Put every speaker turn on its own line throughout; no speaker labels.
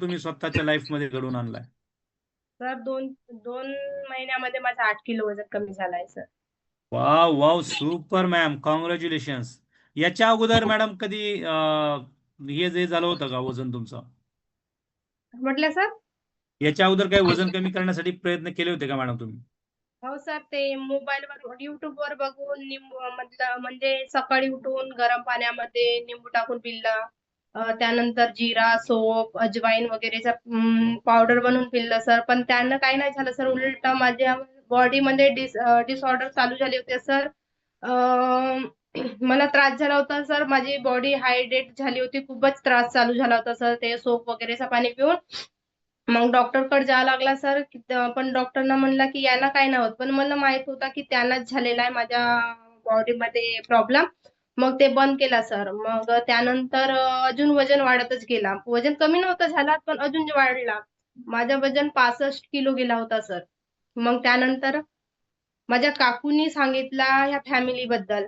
तुम्ही स्वतःच्या लाईफमध्ये घडवून आणलाय?
सर दोन दोन महिन्यामध्ये माझं आठ किलो वजन कमी झालंय sir.
Wow wow super ma'am congratulations याच्या अगोदर मॅडम कधी अं, हे जे झालं होतं का वजन तुमचं?
म्हटलं सर?
याच्या अगोदर काही वजन कमी करण्यासाठी प्रयत्न केले होते का मॅडम तुम्ही?
हो सर. ते मोबाईलवर युट्यूबवर बघून निंबू म्हटलं म्हणजे सकाळी उठून गरम पाण्यामध्ये निंबू टाकून पिल्लं. त्यानंतर जिरा सोप अजवाईन वगैरेचा पावडर बनवून पिल्लं सर पण त्यानं काही नाही झालं सर उलट माझ्या बॉडीमध्ये डिस डिसऑर्डर चालू झाले होते सर मला त्रास झाला होता सर माझी बॉडी हायड्रेट झाली होती. खूपच त्रास चालू झाला होता सर ते सोप वगैरेचं पाणी पिऊन. मग डॉक्टरकडे जावं लागला सर पण डॉक्टरना म्हणला की यांना काय नाही होत. पण मला माहीत होता की त्यांनाच झालेला आहे माझ्या बॉडीमध्ये प्रॉब्लेम मग ते बंद केला सर. मग त्यानंतर अजून वजन वाढतच गेला. वजन कमी नव्हतं झाला पण अजून वाढला. माझं वजन पासष्ट किलो गेला होता सर. मग त्यानंतर माझ्या काकूनी सांगितला ह्या फॅमिली बद्दल.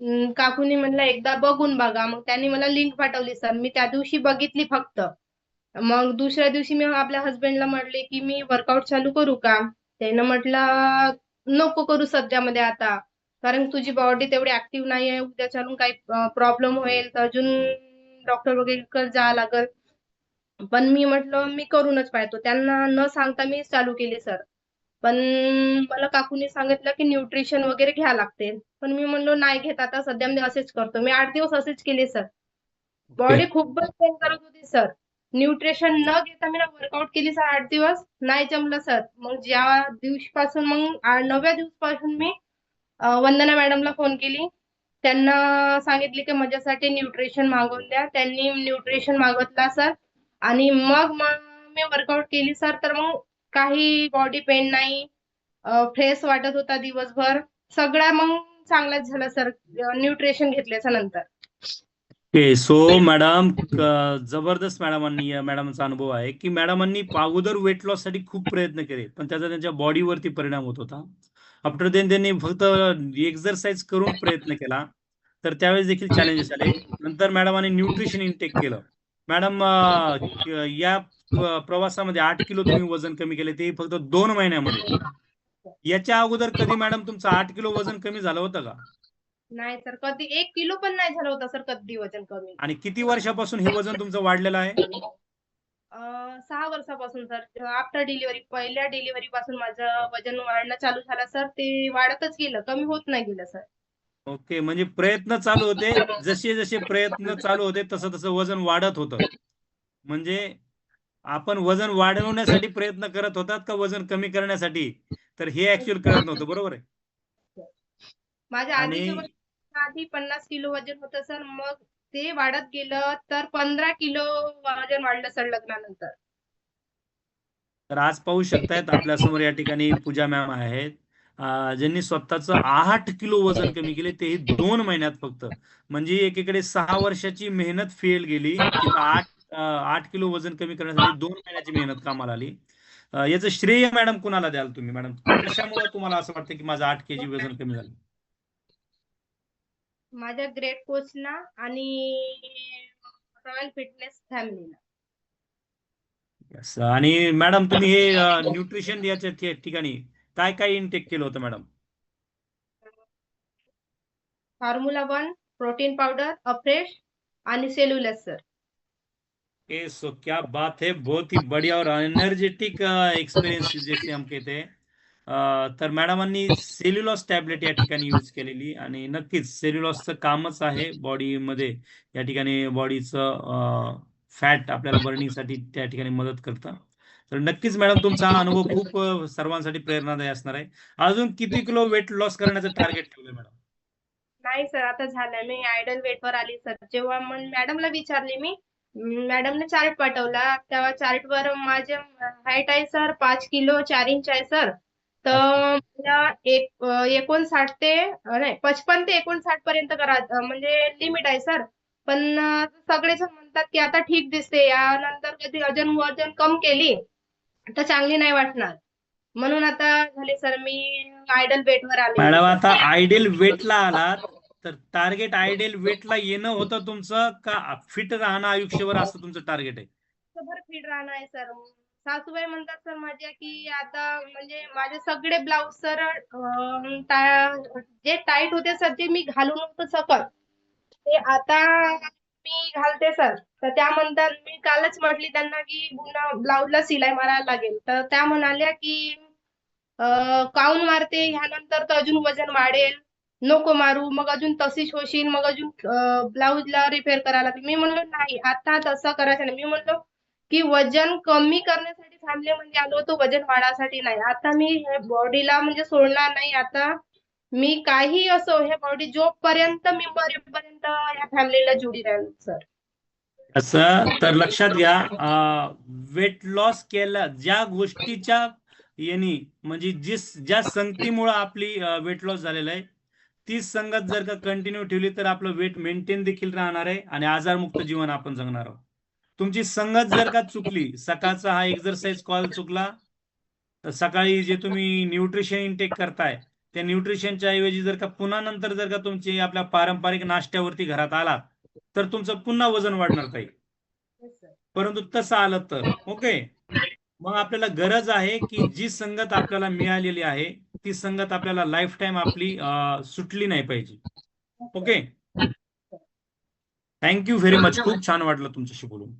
अं, काकूनी म्हणलं एकदा बघून बघा. मग त्यांनी मला लिंक पाठवली सर. मी त्या दिवशी बघितली फक्त. मग दुसऱ्या दिवशी मी आपल्या हसबंडला म्हटले की मी वर्कआउट चालू करू का? त्यानं म्हटलं नको करू सध्यामध्ये आता. कारण तुझी बॉडी तेवढी ऍक्टिव्ह नाही आहे उद्या चालून काही प्रॉब्लेम होईल तर अजून डॉक्टर वगैरे जावं लागल. पण मी म्हटलं मी करूनच पाहतो. त्यांना न सांगता मी चालू केली सर पण मला काकूने सांगितलं की न्यूट्रिशन वगैरे घ्या लागते. पण मी म्हणलो नाही घेत आता सध्या मी असेच करतो. मी आठ दिवस असेच केले सर बॉडी खूपच पेन करत होती सर न्यूट्रिशन न घेता मी वर्कआउट केली सर आठ दिवस. नाही जमलं सर मग ज्या दिवशीपासून मग नवव्या दिवसापासून मी वंदना मॅडमला फोन केली. त्यांना सांगितले की माझ्यासाठी न्यूट्रिशन मागवून द्या. त्यांनी न्यूट्रिशन मागवतला सर. आणि मग मी वर्कआउट केली सर. तर मग काही बॉडी पेन नाही. फ्रेश वाटत होता दिवसभर. सगळा मग चांगलाच झालं सर. न्यूट्रिशन घेतल्याच्या नंतर.
ओके सो मॅडम जबरदस्त मॅडमांनी या मॅडमचा अनुभव आहे की मॅडमांनी अगोदर वेट लॉससाठी खूप प्रयत्न केले पण त्याचा त्यांच्या बॉडीवरती परिणाम होत होता. आफ्टर देन त्यांनी फक्त एक्झरसाइज करून प्रयत्न केला. तर त्यावेळेस देखील चॅलेंजेस आले. नंतर मॅडमांनी न्यूट्रिशन इनटेक केलं. मॅडम या प्रवासामध्ये आठ किलो तुम्ही वजन कमी केले ते फक्त दोन महिन्यामध्ये. याच्या अगोदर कधी मॅडम तुमचं आठ किलो वजन कमी झालं होतं का?
नाही सर कधी एक किलो पण नाही झालं होतं सर कधी वजन कमी.
आणि किती वर्षापासून हे वजन तुमचं वाढलेलं आहे?
सहा वर्षापासून सर आफ्टर डिलिव्हरी पहिल्या डिलिव्हरी पासून माझं वजन वाढणं चालू झालं सर ते वाढतच गेलं. कमी होत नाही गेलं सर
ओके म्हणजे प्रयत्न चालू होते. जसे जसे प्रयत्न चालू होते तसं तसं वजन वाढत होतं. म्हणजे आपण वजन वाढवण्यासाठी प्रयत्न करत होतात का वजन कमी करण्यासाठी? तर हे ऍक्च्युअल कळत नव्हतं बरोबर आहे?
माझ्या आधीचे
आणि
वजन आधी पन्नास किलो वजन होतं सर मग ते वाढत गेलं तर पंधरा किलो वजन वाढलं सर लग्नानंतर.
तर आज पाहू शकतायत आपल्यासमोर या ठिकाणी पूजा मॅम आहेत. ज्यांनी स्वतःच आठ किलो वजन कमी केले तेही दोन महिन्यात फक्त. म्हणजे एकीकडे सहा वर्षाची मेहनत फेल गेली आठ आठ किलो वजन कमी करण्यासाठी दोन महिन्याची मेहनत कामाला आली. याचं श्रेय मॅडम कुणाला द्याल तुम्ही? मॅडम कशामुळे तुम्हाला असं वाटतं की माझं आठ केजी वजन कमी झालं?
माझ्या ग्रेट कोचना आणि रॉयल फिटनेस फॅमिलीला
Yes. आणि मॅडम तुम्ही हे न्यूट्रिशन याच्या ठि- ठिकाणी काय काय इनटेक केलं होतं madam
formula one protein powder afresh आणि सेल्युलस सर
ए सो क्या बात है बहुत ही बढ़िया और एनर्जेटिक एक्सपिरियन्स जैसे हम कहते हैं। तर मॅडमांनी सेल्युलॉस टॅबलेट या ठिकाणी यूज केलेली आणि नक्कीच सेल्युलॉसचं कामच आहे बॉडीमध्ये. या ठिकाणी बॉडीचं फॅट आपल्याला बर्निंगसाठी त्या ठिकाणी मदत करतं. तर नक्कीच मॅडम तुमचा हा अनुभव खूप सर्वांसाठी प्रेरणादायी असणार आहे. अजून किती किलो वेट लॉस करण्याचं टार्गेट ठेवलंय मॅडम?
नाही सर आता झालं मी आयडल वेट वर आली सर. जेव्हा मग मॅडमला विचारले मी मॅडमने चार्ट पाठवला. तेव्हा चार्ट वर माझे हाईट आहे सर पाच किलो चार इंच आहे सर. तर मला एक एकोणसाठ ते नाही पचपन ते एकोणसाठ पर्यंत करा म्हणजे लिमिट आहे सर पण अं, सगळेजण म्हणतात की आता ठीक दिसते यानंतर कधी अजून वजन कम केली तर चांगली नाही वाटणार. म्हणून आता झाले सर मी आयडल वेट वर आले.
मॅडम आता आयडियल वेटला आलात तर टार्गेट आयडियल वेटला येणं होतं तुमचं का फिट राहणं आयुष्यभर असं तुमचं टार्गेट आहे?
फिट राहणार आहे सर सासूबाई म्हणतात सर माझ्या की आता म्हणजे माझे सगळे ब्लाऊज सर जे टाईट होते सर ते मी घालू नव्हतं सकल ते आता मी घालते सर तर त्या म्हणतात मी कालच म्हटली त्यांना की पुन्हा ब्लाऊजला शिलाई मारायला लागेल. तर त्या म्हणाल्या की काऊन मारते? ह्यानंतर तर अजून वजन वाढेल. नको मारू. मग अजून तशीच होशील. मग अजून ब्लाऊजला रिपेअर करायला लागेल. मी म्हणलो नाही आता तसं करायचं नाही. मी म्हणलो की वजन कमी करण्यासाठी फॅमिली म्हणजे आलो होतो वजन वाढासाठी नाही. आता मी हे बॉडीला म्हणजे सोडणार नाही. आता मी काही असो हे बॉडी जोपर्यंत मी मरेपर्यंत या फॅमिलीला जुडी राहील सर
असं तर लक्षात घ्या वेट लॉस केला ज्या गोष्टीच्या यांनी म्हणजे जिस ज्या संगतीमुळे आपली वेट लॉस झालेलं आहे तीच संगत जर का कंटिन्यू ठेवली तर आपलं वेट मेंटेन देखील राहणार आहे आणि आजारमुक्त जीवन आपण जगणार आहोत. तुमची संगत जर का चुकली सकाळचा हा एक्झरसाइज कॉल चुकला तर सकाळी जे तुम्ही न्यूट्रिशन इनटेक करताय त्या न्यूट्रिशनच्या ऐवजी जर का पुन्हा नंतर जर का तुमची आपल्या पारंपरिक नाश्त्यावरती घरात आलात तर तुमचं पुन्हा वजन वाढणार ताई. परंतु तसं आलं तर ओके मग आपल्याला गरज आहे की जी संगत आपल्याला मिळालेली आहे ती संगत आपल्याला लाईफ टाईम आपली सुटली नाही पाहिजे. ओके थँक्यू व्हेरी मच खूप छान वाटलं तुमच्याशी बोलून.